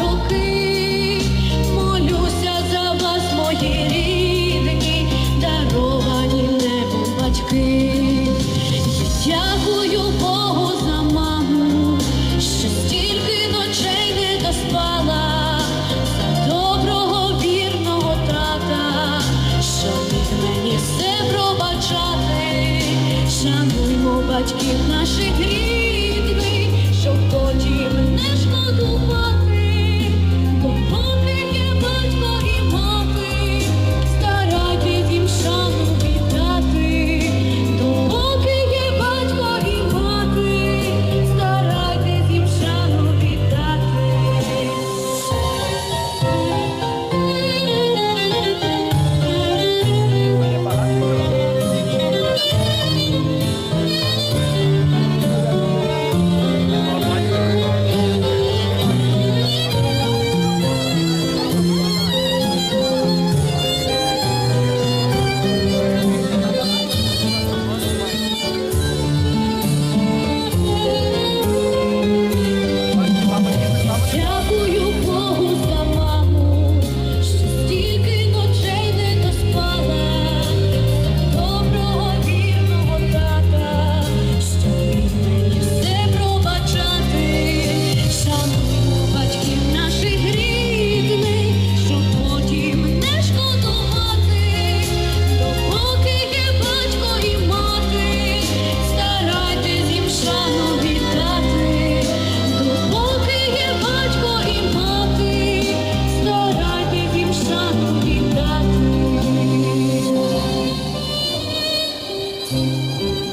роки, молюся за вас, мої рідні, даровані небом батьки. Дякую Богу за маму, що стільки ночей не доспала, доброго вірного тата, що міг мені все пробачати, шануймо батьків наших гріх. Música